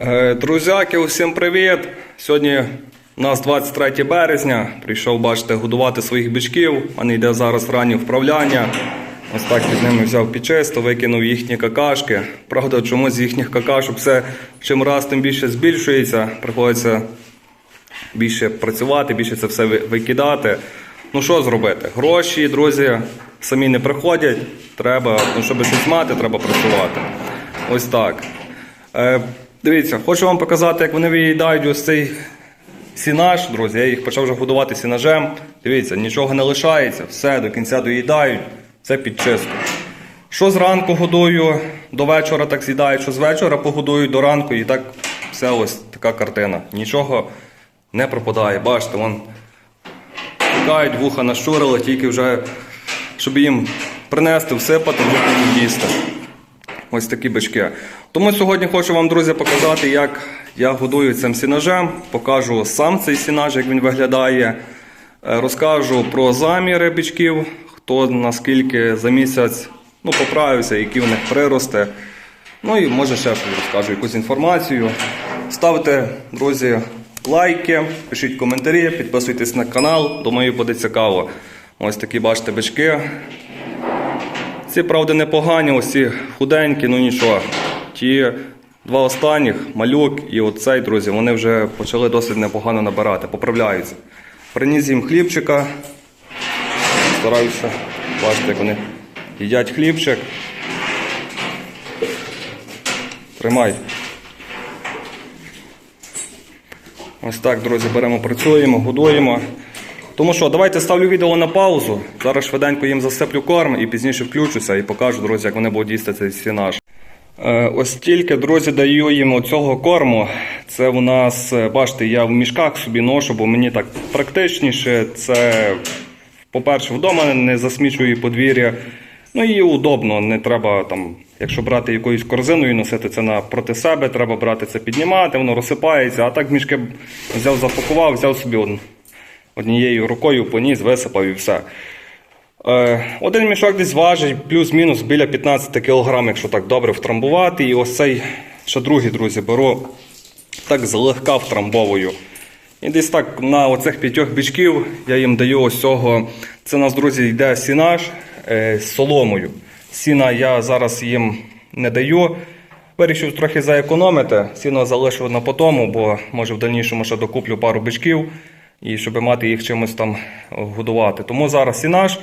Е, Друзяки, усім привіт! Сьогодні у нас 23 березня. Прийшов, бачите, годувати своїх бичків. Мене йде зараз раннє вправляння. Ось так під ними взяв підчисту, викинув їхні какашки. Правда, чомусь з їхніх какашок все чим раз тим більше збільшується. Приходиться більше працювати, більше це все викидати. Ну що зробити? Гроші, друзі, самі не приходять. Треба, ну, щоб щось мати, треба працювати. Ось так. Дивіться, хочу вам показати, як вони виїдають ось цей сінаж, друзі. Я їх почав вже годувати сінажем. Дивіться, нічого не лишається, все до кінця доїдають, це під чистку. Що зранку годую, до вечора так з'їдають, що з вечора погодую до ранку, і так все ось така картина. Нічого не пропадає. Бачите, вон тікають, вуха нащурили, тільки вже, щоб їм принести, всипати, вже їсти. Ось такі бички. Тому сьогодні хочу вам, друзі, показати, як я годую цим сінажем. Покажу сам цей сінаж, як він виглядає. Е, Розкажу про заміри бичків, хто наскільки за місяць ну, поправився, які в них прирости. Ну і може ще розкажу, якусь інформацію. Ставте, друзі, лайки, пишіть коментарі, підписуйтесь на канал, думаю, буде цікаво. Ось такі бачите бички. Ці, правда, непогані, ці худенькі, ну нічого. Ті два останніх, малюк і оцей, друзі, вони вже почали досить непогано набирати, поправляються. Приніс їм хлібчика. Стараюся, бачите, як вони їдять хлібчик. Тримай. Ось так, друзі, беремо, працюємо, годуємо. Тому що, давайте ставлю відео на паузу. Зараз швиденько їм засиплю корм і пізніше включуся і покажу, друзі, як вони будуть їсти цей сінаж. Е, Ось тільки, друзі, даю їм оцього корму. Це у нас, е, бачите, я в мішках собі ношу, бо мені так практичніше. Це, по-перше, вдома не засмічую подвір'я. Ну і удобно, не треба там, якщо брати якоюсь корзиною, носити це на проти себе, треба брати це піднімати, воно розсипається, а так мішки взяв, запакував, взяв собі однією рукою поніс, висипав і все. Е, один мішок десь важить плюс-мінус біля 15 кг, якщо так добре втрамбувати. І ось цей, ще другий, друзі, беру так злегка втрамбовую. І десь так на оцих п'ятьох бічків я їм даю ось. Це у нас, друзі, йде сінаж е, з соломою. Сіна я зараз їм не даю. Вирішив трохи заекономити. Сіно залишив на потому, бо може в дальнішому ще докуплю пару бичків, і щоб мати їх чимось там годувати. Тому зараз сінаж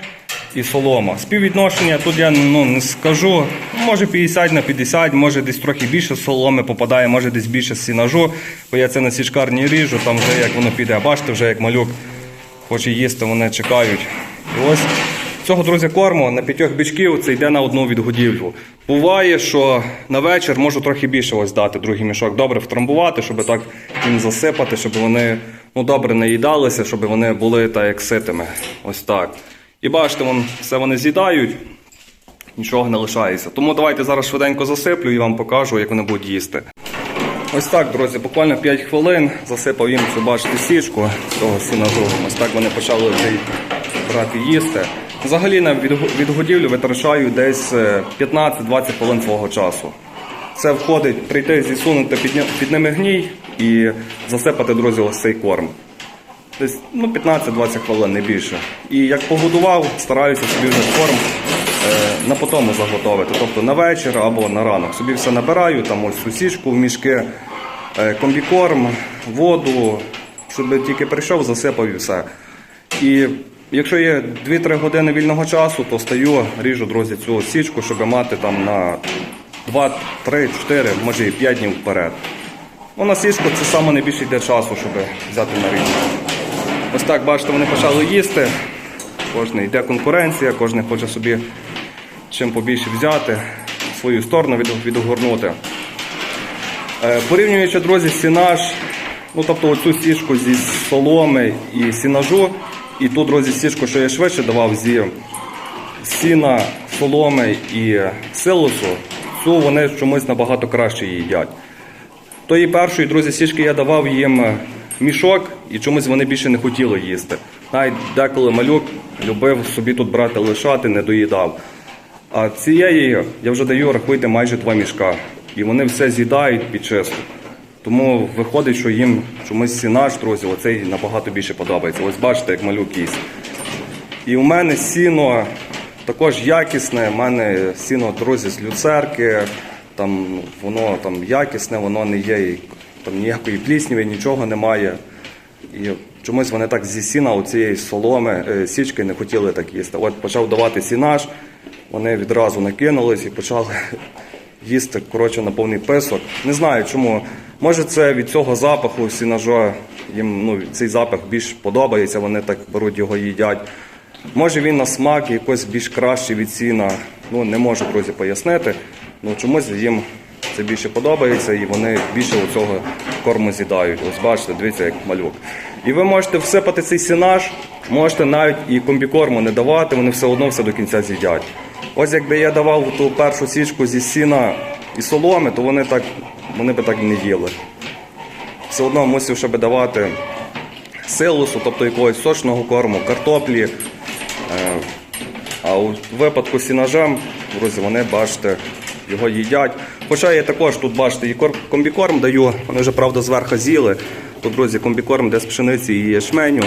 і солома. Співвідношення тут я ну, не скажу. Може 50 на 50, може десь трохи більше соломи попадає, може десь більше сінажу. Бо я це на січкарні ріжу, там вже як воно піде. Бачите, вже як малюк хоче їсти, вони чекають. І ось цього, друзі, корму на п'ятьох бічків це йде на одну відгодівлю. Буває, що на вечір можу трохи більше ось дати другий мішок. Добре втрамбувати, щоб так їм засипати, щоб вони ну, добре наїдалися, щоб вони були так як ситими. Ось так. І бачите, вон, все вони з'їдають, нічого не лишається. Тому давайте зараз швиденько засиплю і вам покажу, як вони будуть їсти. Ось так, друзі, буквально 5 хвилин засипав їм цю бачите січку з того сінажу. Ось так вони почали вже брати їсти. Взагалі на відго- відгодівлю витрачаю десь е, 15-20 хвилин свого часу. Це входить прийти, зісунути під ними гній і засипати, друзі, ось цей корм. Десь ну, 15-20 хвилин, не більше. І як погодував, стараюся собі вже корм е, на потому заготовити. Тобто на вечір або на ранок. Собі все набираю, там ось сусічку в мішки, е, комбікорм, воду, щоб тільки прийшов, засипав і все. І якщо є 2-3 години вільного часу, то стаю, ріжу, друзі, цю січку, щоб мати там на 2, 3, 4, може і 5 днів вперед. Ну, на січку це саме найбільше йде часу, щоб взяти на річ. Ось так, бачите, вони почали їсти. Кожен йде конкуренція, кожен хоче собі чим побільше взяти, свою сторону від- відгорнути. Е, Порівнюючи, друзі, сінаж, ну тобто оцю сішку зі соломи і сінажу, і ту, друзі, сішку, що я швидше давав зі сіна, соломи і силосу, цю вони чомусь набагато краще їдять. Тої першої, друзі, сішки я давав їм мішок, і чомусь вони більше не хотіли їсти. Навіть деколи малюк любив собі тут брати лишати, не доїдав. А цієї я вже даю, рахуйте, майже два мішка. І вони все з'їдають під чисту. Тому виходить, що їм чомусь сінаш, друзі, оцей набагато більше подобається. Ось бачите, як малюк їсть. І у мене сіно також якісне. У мене сіно, друзі, з люцерки. Там воно там якісне, воно не є там ніякої плісніви, нічого немає. І чомусь вони так зі сіна, оцієї соломи, е, січки не хотіли так їсти. От почав давати сінаж, вони відразу накинулись і почали їсти коротше, на повний писок. Не знаю чому. Може це від цього запаху сінажа, їм ну, цей запах більш подобається, вони так беруть його їдять. Може він на смак якось більш кращий від сіна. Ну не можу, друзі, пояснити. Ну чомусь їм це більше подобається і вони більше цього корму з'їдають. Ось бачите, дивіться, як малюк. І ви можете всипати цей сінаж, можете навіть і комбікорму не давати, вони все одно все до кінця з'їдять. Ось якби я давав ту першу січку зі сіна і соломи, то вони так вони би так не їли. Все одно мусив ще би давати силусу, тобто якогось сочного корму, картоплі. Е, А у випадку з сінажем, друзі, вони бачите, його їдять. Хоча я також тут, бачите, і комбікорм даю, вони вже, правда, зверху з'їли. Тут, друзі, комбікорм де з пшениці і ячменю.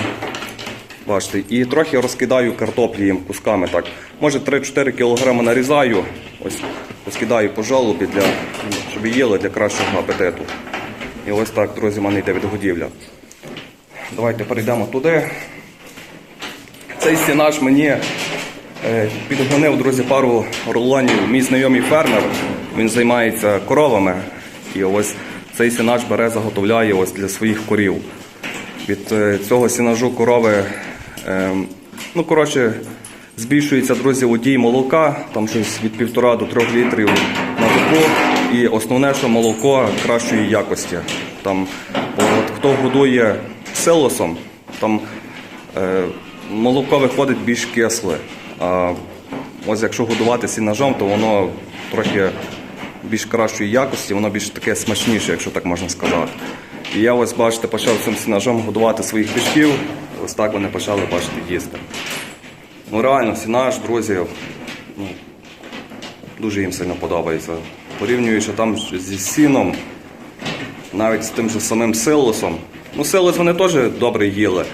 Бачите, і трохи розкидаю картоплі їм кусками. так. Може 3-4 кг нарізаю, ось розкидаю по жалобі, для, щоб їли для кращого апетиту. І ось так, друзі, в мене йде відгодівля. Давайте перейдемо туди. Цей стінаж мені е, підгонив, друзі, пару рулонів. Мій знайомий фермер, він займається коровами. І ось цей сінаж бере, заготовляє ось для своїх корів. Від е, цього сінажу корови, е, ну, коротше, збільшується, друзі, водій молока, там щось від півтора до трьох літрів на добу. І основне, що молоко кращої якості. Там, от хто годує силосом, там е, молоко виходить більш кисле. А ось якщо годувати сінажом, то воно трохи більш кращої якості, воно більш таке смачніше, якщо так можна сказати. І я ось, бачите, почав цим сінажом годувати своїх бичків. Ось так вони почали, бачите, їсти. Ну реально, сінаж, друзі, ну, дуже їм сильно подобається. Порівнюючи там зі сіном, навіть з тим же самим силосом. Ну, силос вони теж добре їли,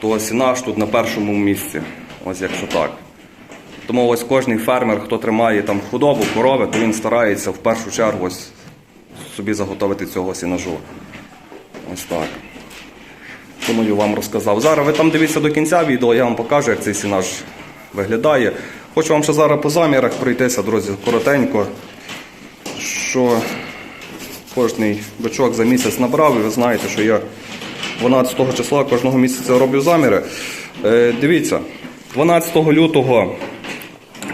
то сінаж тут на першому місці. Ось якщо так. Тому ось кожний фермер, хто тримає там худобу, корови, то він старається в першу чергу ось собі заготовити цього сінажу. Ось так. Думаю, вам розказав. Зараз ви там дивіться до кінця відео, я вам покажу, як цей сінаж виглядає. Хочу вам ще зараз по замірах пройтися, друзі, коротенько, що кожний бичок за місяць набрав, і ви знаєте, що я 12 числа кожного місяця роблю заміри. Е, дивіться, 12 лютого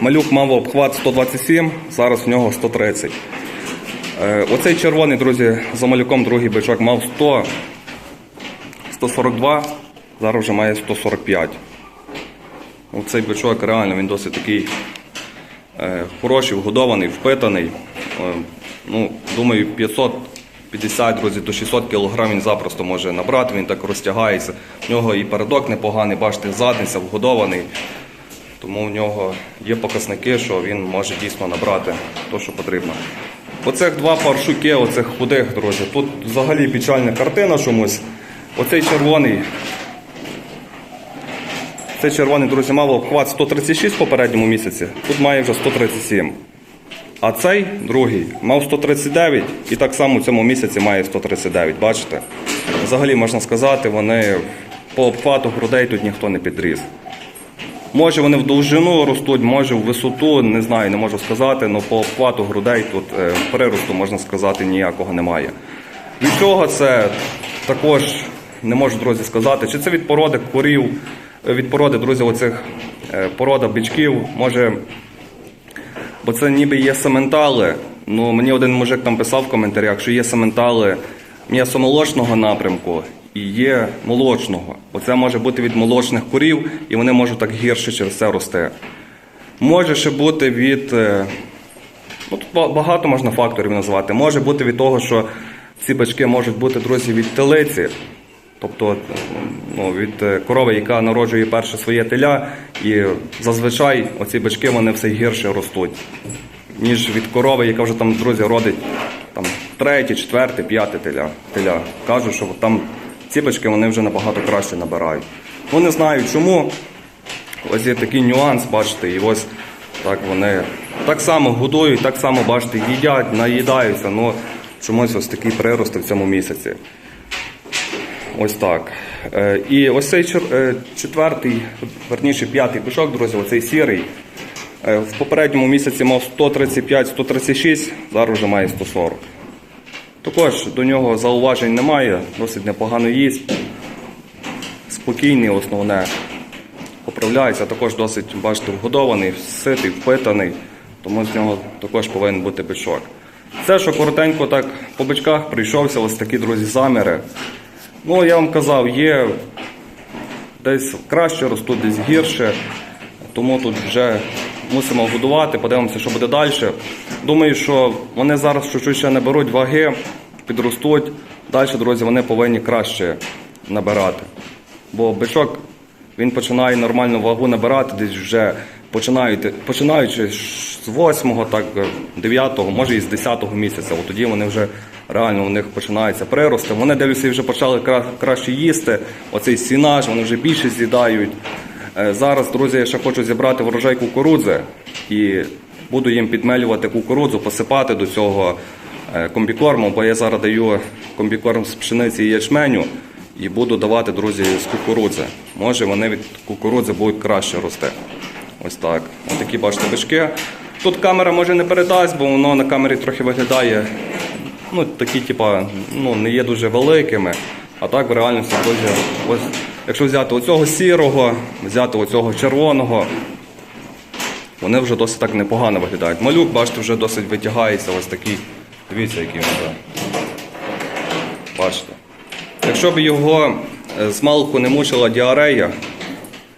малюк мав обхват 127, зараз в нього 130. Е, Оцей червоний, друзі, за малюком другий бичок мав 100, 142, зараз вже має 145. Оцей бичок реально він досить такий е, хороший, вгодований, впитаний. Е, ну, думаю, 550, друзі, до 600 кг він запросто може набрати, він так розтягається. В нього і передок непоганий, бачите, задниця вгодований. Тому в нього є показники, що він може дійсно набрати те, що потрібно. Оцих два паршуки, оцих худих, друзі. Тут взагалі печальна картина чомусь. Оцей червоний. Цей червоний, друзі, мав обхват 136 в попередньому місяці, тут має вже 137. А цей другий мав 139 і так само в цьому місяці має 139. Бачите? Взагалі можна сказати, вони по обхвату грудей тут ніхто не підріс. Може вони в довжину ростуть, може в висоту, не знаю, не можу сказати, але по обхвату грудей тут е, приросту, можна сказати, ніякого немає. Від чого це також не можу, друзі, сказати. Чи це від породи корів, е, від породи, друзі, оцих е, порода бичків, може. Бо це ніби є сементали. Ну, мені один мужик там писав в коментарях, що є сементали м'ясомолочного напрямку і є молочного. Оце може бути від молочних корів, і вони можуть так гірше через це рости. Може ще бути від. е, Ну, тут багато можна факторів назвати. Може бути від того, що ці бачки можуть бути, друзі, від телиці. Тобто ну, від е, корови, яка народжує перше своє теля, і зазвичай оці бички вони все гірше ростуть, ніж від корови, яка вже там, друзі, родить там третє, четверте, п'яте теля. теля. Кажуть, що там ці бички вони вже набагато краще набирають. Ну не знаю чому. Ось є такий нюанс, бачите, і ось так вони так само годують, так само, бачите, їдять, наїдаються, ну чомусь ось такі прирости в цьому місяці. Ось так. Е, І ось цей е, четвертий, верніше п'ятий пішок, друзі, оцей сірий. е, В попередньому місяці мав 135-136, зараз вже має 140. Також до нього зауважень немає, досить непогано їсть. Спокійний, основне. Поправляється, також досить, бачите, вгодований, ситий, впитаний, тому з нього також повинен бути бичок. Це, що коротенько так по бичках прийшовся, ось такі, друзі, заміри. Ну, я вам казав, є десь краще ростуть, десь гірше. Тому тут вже мусимо годувати, подивимося, що буде далі. Думаю, що вони зараз чуть-чуть ще не беруть ваги, підростуть. Далі, друзі, вони повинні краще набирати. Бо бичок він починає нормальну вагу набирати десь вже починаючи з 8, так, 9, може і з 10 місяця. От тоді вони вже реально у них починаються прирости. Вони дивлюся, вже почали краще їсти. Оцей сінаж, вони вже більше з'їдають. Е, Зараз, друзі, я ще хочу зібрати врожай кукурудзи і буду їм підмелювати кукурудзу, посипати до цього е, комбікорму, бо я зараз даю комбікорм з пшениці і ячменю і буду давати, друзі, з кукурудзи. Може вони від кукурудзи будуть краще рости. Ось так. Ось такі бачите бички. Тут камера може не передасть, бо воно на камері трохи виглядає. Ну, такі, типа, ну, не є дуже великими. А так в реальності, друзі, ось, якщо взяти оцього сірого, взяти оцього червоного, вони вже досить так непогано виглядають. Малюк, бачите, вже досить витягається, ось такий. Дивіться, який він. Бачите. Якщо б його е, з малку не мучила діарея,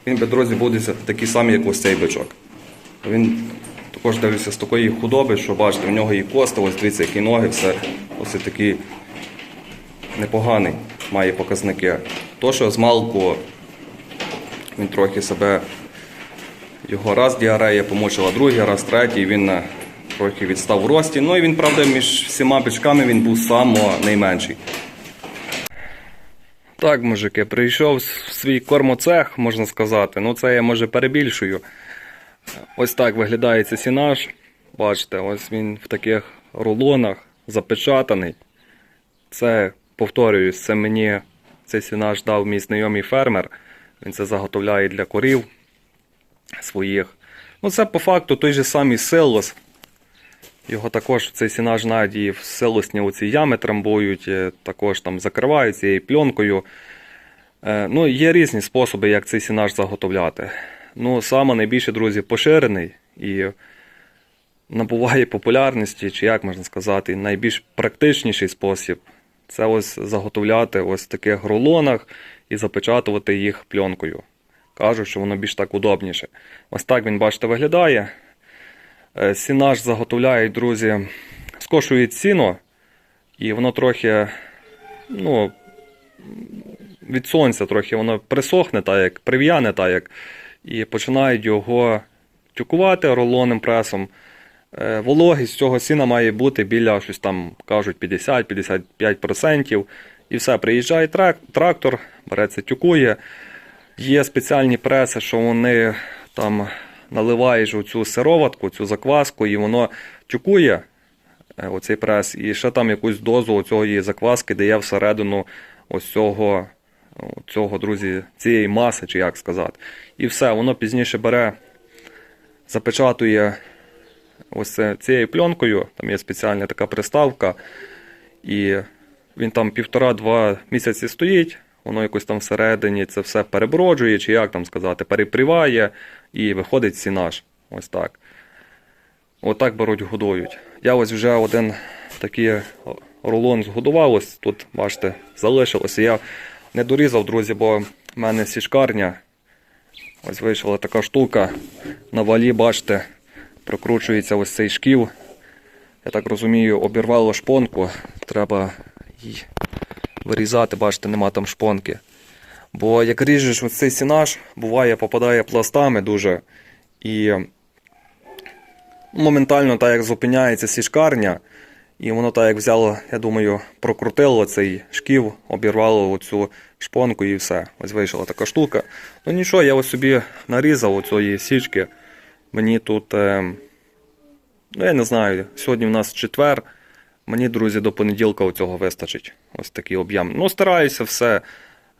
він би, друзі, буде такий самий, як ось цей бичок. Він також дивиться з такої худоби, що бачите, в нього і кости, ось дивіться, які ноги, все ось такий непоганий, має показники. То, що з малку він трохи себе його раз діарея помучила, другий, раз третій, він е, трохи відстав у рості. Ну і він, правда, між всіма бичками він був само найменший. Так, мужики, прийшов в свій кормоцех, можна сказати. Ну, це я може перебільшую. Ось так виглядає цей сінаж. Бачите, ось він в таких рулонах запечатаний. Це, повторююсь, це мені цей сінаж дав мій знайомий фермер. Він це заготовляє для корів своїх. Ну, це по факту той же самий силос. Його також цей сінаж навіть і в силосні оці ями трамбують, е, також там закривають цією пленкою. Е, Ну, є різні способи, як цей сінаж заготовляти. Ну, саме найбільше, друзі, поширений і набуває популярності, чи як можна сказати, найбільш практичніший спосіб це ось заготовляти ось в таких рулонах і запечатувати їх пленкою. Кажуть, що воно більш так удобніше. Ось так він, бачите, виглядає. Е, Сінаж заготовляють, друзі, скошують сіно, і воно трохи, ну, від сонця трохи воно присохне, так як прив'яне, так як, і починають його тюкувати рулонним пресом. Е, Вологість цього сіна має бути біля щось там кажуть 50-55%. І все, приїжджає трак- трактор, береться, тюкує. Є спеціальні преси, що вони там наливаєш у цю сироватку, цю закваску, і воно тюкує е, оцей прес, і ще там якусь дозу цієї закваски дає всередину ось цього, цього, друзі, цієї маси, чи як сказати. І все, воно пізніше бере, запечатує ось цією пленкою, там є спеціальна така приставка, і він там півтора-два місяці стоїть, воно якось там всередині це все переброджує, чи як там сказати, перепріває і виходить сінаж. Ось так. Отак беруть, годують. Я ось вже один такий рулон згодував, ось тут, бачите, залишилося. Я не дорізав, друзі, бо в мене сішкарня. Ось вийшла така штука. На валі, бачите, прокручується ось цей шків. Я так розумію, обірвало шпонку. Треба її вирізати, бачите, нема там шпонки. Бо як ріжеш ось цей сінаж, буває, попадає пластами дуже. І моментально, так як зупиняється сішкарня, І воно так як взяло, я думаю, прокрутило цей шків, обірвало оцю шпонку і все. Ось вийшла така штука. Ну нічого, я ось собі нарізав оцієї січки. Мені тут, е, ну я не знаю, сьогодні в нас четвер. Мені, друзі, до понеділка цього вистачить. Ось такий об'єм. Ну, стараюся все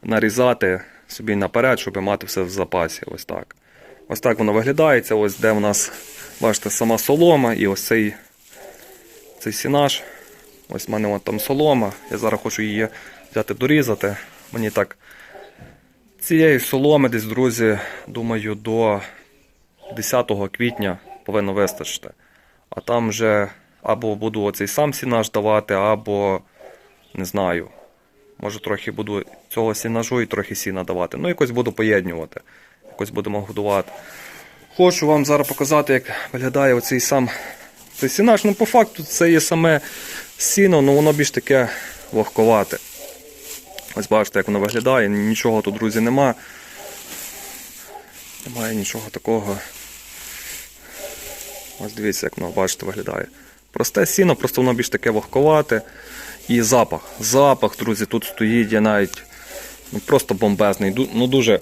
нарізати собі наперед, щоб мати все в запасі. Ось так. Ось так воно виглядає. Ось де в нас, бачите, сама солома і ось цей, цей сінаж. Ось в мене вон там солома. Я зараз хочу її взяти дорізати. Мені так цієї соломи десь, друзі, думаю, до 10 квітня повинно вистачити. А там вже або буду оцей сам сінаж давати, або не знаю. Може трохи буду цього сінажу і трохи сіна давати. Ну, якось буду поєднувати. Якось будемо годувати. Хочу вам зараз показати, як виглядає оцей сам цей сінаж. Ну, по факту, це є саме сіно, але воно більш таке вогковате. Ось бачите, як воно виглядає. Нічого тут, друзі, нема. Немає нічого такого. Ось дивіться, як воно, бачите, виглядає. Просте сіно, просто воно більш таке вогковате. І запах. Запах, друзі, тут стоїть, я навіть ну, просто бомбезний. Ну, дуже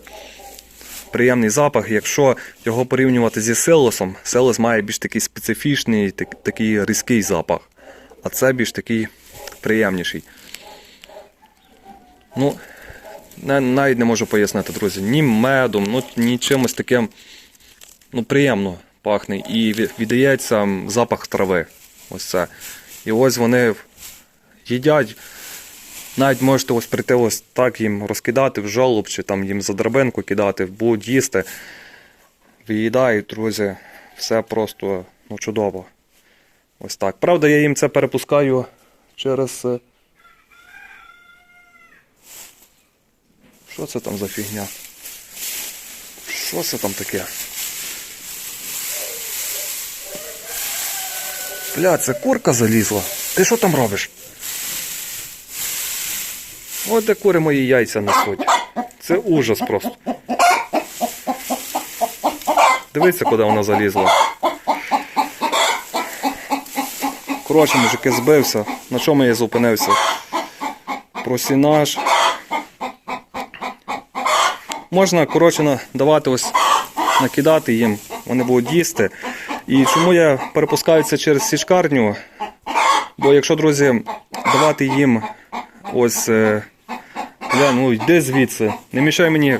приємний запах. Якщо його порівнювати зі силосом, силос має більш такий специфічний, так- такий різкий запах. А це більш такий приємніший. Ну, на- навіть не можу пояснити, друзі. Ні медом, ну, ні чимось таким ну, приємно пахне. І віддається запах трави. Ось це. І ось вони їдять. Навіть можете ось прийти ось так їм розкидати в жолоб, чи там їм за драбинку кидати, будуть їсти. Виїдають, друзі. Все просто ну, чудово. Ось так. Правда, я їм це перепускаю через. е, Що це там за фігня? Що це там таке? Бля, це курка залізла. Ти що там робиш? От де кури мої яйця несуть. Це ужас просто. Дивіться, куди вона залізла. Коротше, мужики, збився. На чому я зупинився? Просінаж. Можна, коротше, давати ось, накидати їм, вони будуть їсти. І чому я перепускаю це через січкарню? Бо якщо, друзі, давати їм ось. е, ну йди звідси, не мішай мені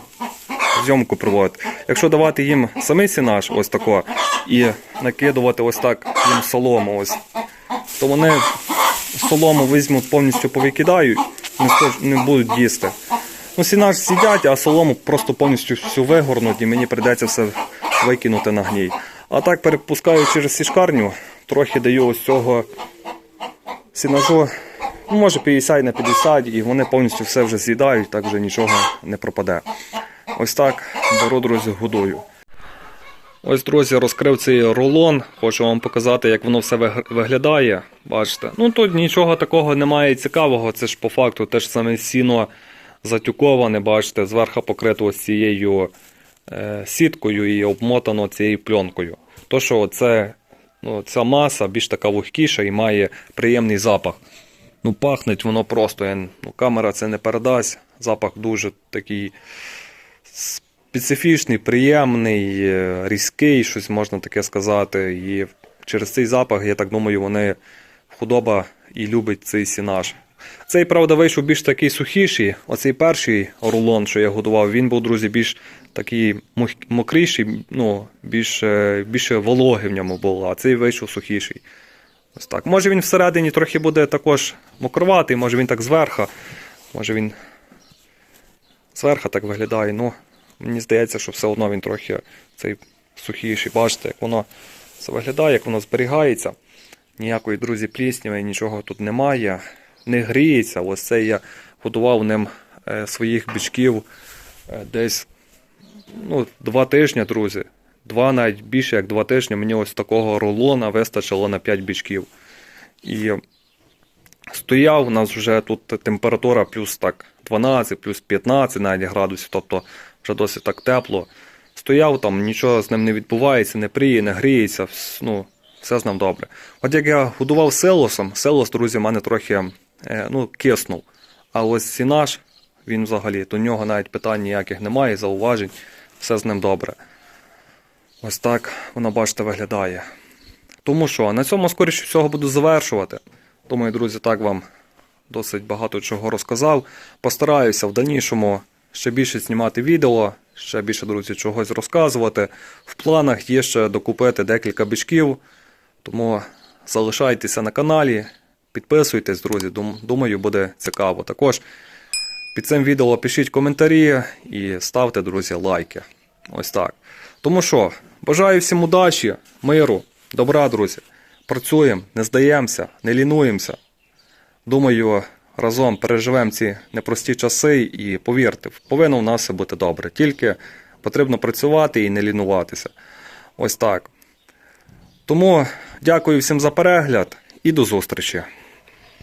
зйомку проводити. Якщо давати їм самий сінаж, ось тако, і накидувати ось так їм солому, ось, то вони солому візьмуть повністю повикидають, не, не будуть їсти. Ну, сінаж сидять, а солому просто повністю всю вигорнуть, і мені прийдеться все викинути на гній. А так перепускаю через сішкарню, трохи даю ось цього сінажу, ну, може 50 на 50, і вони повністю все вже з'їдають, так вже нічого не пропаде. Ось так беру, друзі, годую. Ось, друзі, розкрив цей рулон. Хочу вам показати, як воно все виглядає. Бачите. Ну тут нічого такого немає цікавого. Це ж по факту теж саме сіно затюковане, бачите, зверху покрито ось цією сіткою і обмотано цією пленкою. То, що це, ну, ця маса більш така вогкіша і має приємний запах. Ну, пахнеть воно просто. я- Ну, камера це не передасть. Запах дуже такий специфічний, приємний, е, різкий, щось можна таке сказати. І через цей запах, я так думаю, вони худоба і любить цей сінаж. Цей, правда, вийшов більш такий сухіший. Оцей перший рулон, що я годував, він був, друзі, більш такий мокріший, ну, більш, е, більше вологи в ньому було, а цей вийшов сухіший. Ось так. Може він всередині трохи буде також мокроватий, може він так зверху, може він зверху так виглядає. Ну, мені здається, що все одно він трохи цей сухіший. Бачите, як воно це виглядає, як воно зберігається. Ніякої, друзі, плісняви, нічого тут немає. Не гріється. Ось це я годував ним е, своїх бичків е, десь ну, два тижні, друзі. Два навіть більше як два тижні мені ось такого рулона вистачило на 5 бичків. І стояв, у нас вже тут температура плюс так 12, плюс 15 навіть градусів, тобто вже досить так тепло. Стояв там, нічого з ним не відбувається, не пріє, не гріється. Ну, все з ним добре. От як я годував селосом, селос, друзі, в мене трохи ну, киснув. А ось сінаш, він взагалі, до нього навіть питань ніяких немає, зауважень, все з ним добре. Ось так воно, бачите, виглядає. Тому що на цьому, скоріше всього, буду завершувати. Думаю, друзі, так вам досить багато чого розказав. Постараюся в дальнішому ще більше знімати відео, ще більше, друзі, чогось розказувати. В планах є ще докупити декілька бичків, тому залишайтеся на каналі, підписуйтесь, друзі. Думаю, буде цікаво. Також під цим відео пишіть коментарі і ставте, друзі, лайки. Ось так. Тому що, бажаю всім удачі, миру, добра, друзі. Працюємо, не здаємося, не лінуємося. Думаю, разом переживемо ці непрості часи і повірте, повинно в нас все бути добре. Тільки потрібно працювати і не лінуватися. Ось так. Тому дякую всім за перегляд і до зустрічі.